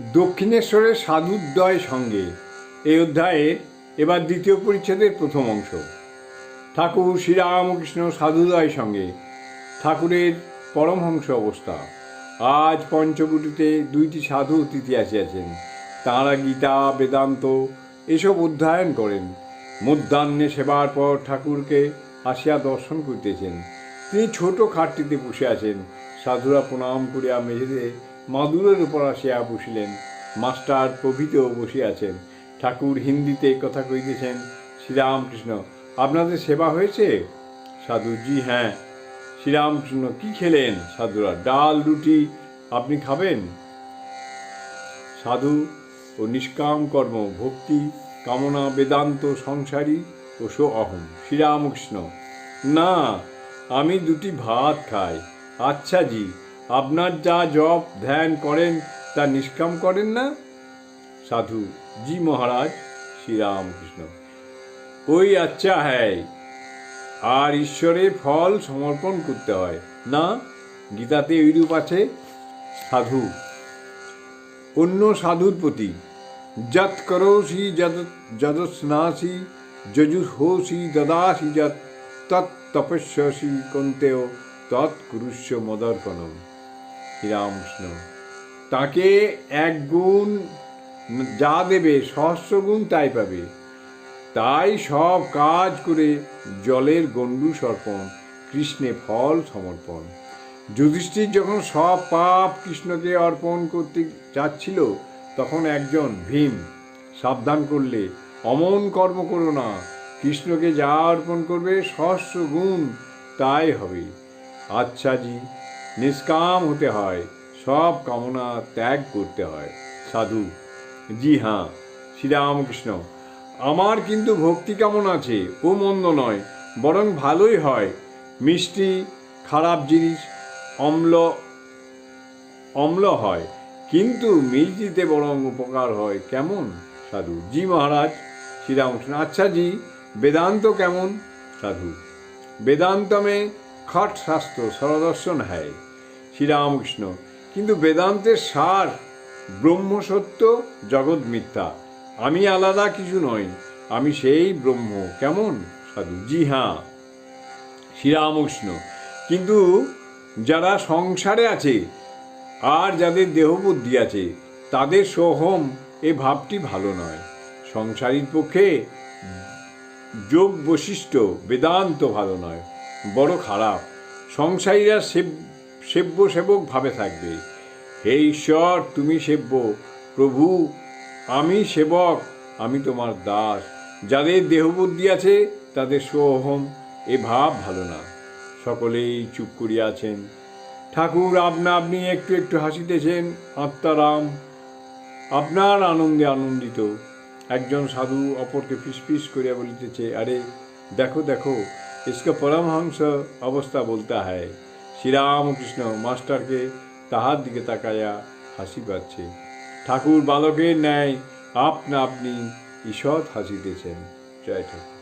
দক্ষিণেশ্বরের সাধুদ্বয় সঙ্গে। এই অধ্যায়ের এবার দ্বিতীয় পরিচ্ছেদের প্রথম অংশ। ঠাকুর শ্রীরামকৃষ্ণ সাধুদয় সঙ্গে। ঠাকুরের পরমহংস অবস্থা। আজ পঞ্চবটিতে দুইটি সাধু অতিথি আসিয়াছেন। তাঁরা গীতা, বেদান্ত এসব অধ্যয়ন করেন। মধ্যাহ্নে সেবার পর ঠাকুরকে আসিয়া দর্শন করিতেছেন। তিনি ছোট খাটটিতে বসে আছেন। সাধুরা প্রণাম করিয়া মেঝেতে মাদুরের উপর আসিয়া বসিলেন। মাস্টার প্রভৃতিও বসিয়াছেন। ঠাকুর হিন্দিতে কথা কইতেছেন, শ্রীরামকৃষ্ণ, আপনাদের সেবা হয়েছে? সাধু জি হ্যাঁ। শ্রীরামকৃষ্ণ, কি খেলেন? সাধুরা, ডাল, রুটি, আপনি খাবেন? সাধু ও নিষ্কাম কর্ম, ভক্তি, কামনা, বেদান্ত, সংসারী ও সো অহম। শ্রীরামকৃষ্ণ, না, আমি দুটি ভাত খাই। আচ্ছা জি আপনার যা জপ, ধ্যান করেন, তা নিষ্কাম করেন না? সাধু, জি মহারাজ, শ্রীরামকৃষ্ণ। ওই আচ্ছা হ্যায় আর ঈশ্বরে ফল সমর্পণ করতে হয়। না, গীতাতে ওইরূপ আছে। সাধু, অন্য সাধুর প্রতি যৎ করোসি যদ, যদস্নাসি যজুর্হোসি দদাসি যৎ, তৎ তপস্যসি কন্তেয় তৎ কুরুষ্য মদর্পণম। শ্রীরামকৃষ্ণ। তাকে এক গুণ যা দেবে, সহস্র গুণ তাই পাবে। তাই সব কাজ করে জলের গণ্ডু সর্পণ, কৃষ্ণে ফল সমর্পণ। যুধিষ্ঠির যখন সব পাপ কৃষ্ণকে অর্পণ করতে চাচ্ছিল তখন একজন ভীম সাবধান করলে, অমন কর্ম করো না, কৃষ্ণকে যা অর্পণ করবে সহস্র গুণ তাই হবে। আচ্ছা জি নিষ্কাম হতে হয়, সব কামনা ত্যাগ করতে হয়। সাধু, জি হ্যাঁ শ্রীরামকৃষ্ণ, আমার কিন্তু ভক্তি কেমন আছে ও মন্দ নয়, বরং ভালোই হয়। মিষ্টি, খারাপ জিনিস, অম্ল অম্ল হয়, কিন্তু মিষ্টিতে বরং উপকার হয় কেমন? সাধু, জি মহারাজ, শ্রীরামকৃষ্ণ আচ্ছা জি, বেদান্ত কেমন? সাধু বেদান্ত খট শাস্ত্র সরদর্শন হ্যায় শ্রীরামকৃষ্ণ। কিন্তু বেদান্তের সার ব্রহ্ম সত্য জগৎ মিথ্যা। আমি আলাদা কিছু নই, আমি সেই ব্রহ্ম, কেমন? সাধু। জি হ্যাঁ শ্রীরামকৃষ্ণ। কিন্তু যারা সংসারে আছে আর যাদের দেহবুদ্ধি আছে, তাদের সোহম এ ভাবটি ভালো নয়। সংসারীর পক্ষে যোগ বৈশিষ্ট্য বেদান্ত ভালো নয়। বড় খারাপ। সংসারীরা সেব্য সেবক ভাবে থাকবে। হে ঈশ্বর, তুমি সেব্য। প্রভু, আমি সেবক, আমি তোমার দাস। যাদের দেহবুদ্ধি আছে, তাদের সোহম। এ ভাব ভালো না। সকলেই চুপ করিয়া আছেন। ঠাকুর, আপনা আপনি একটু একটু হাসিতেছেন। আত্মারাম আপনার আনন্দে আনন্দিত। একজন সাধু অপরকে ফিসফিস করিয়া বলিতেছে, আরে, দেখো দেখো इसका পরমহংস অবস্থা বলতে হয় শ্রীরামকৃষ্ণ মাস্টারকে তাহার দিকে তাকাইয়া হাসি পাচ্ছে ঠাকুর বালকের ন্যায় আপনা আপনি ঈষৎ হাসিতেছেন জয় ঠাকুর